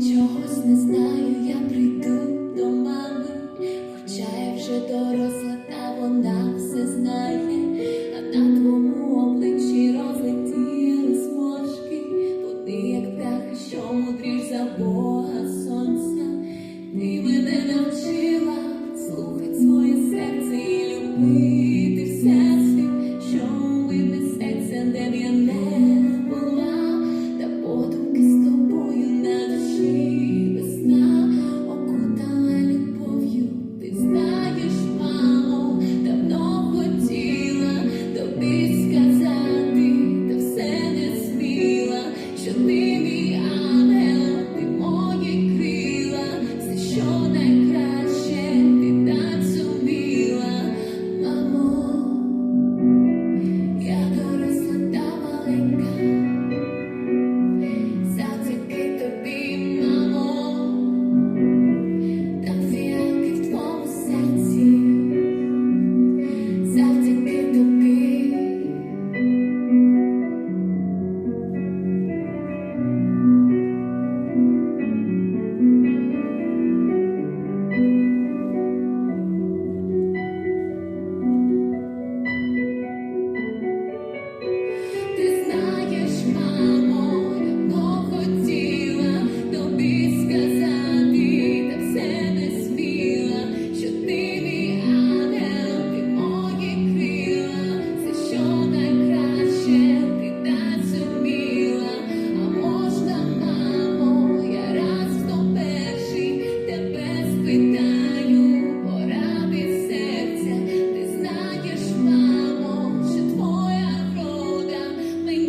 Чогось не знаю, я прийду до мами, хоча я вже доросла, та вона все знає, а на твому обличчі розлетіли смочки, Вони як птахи, що мудріш за Бога сонця, ти мене навчаєш.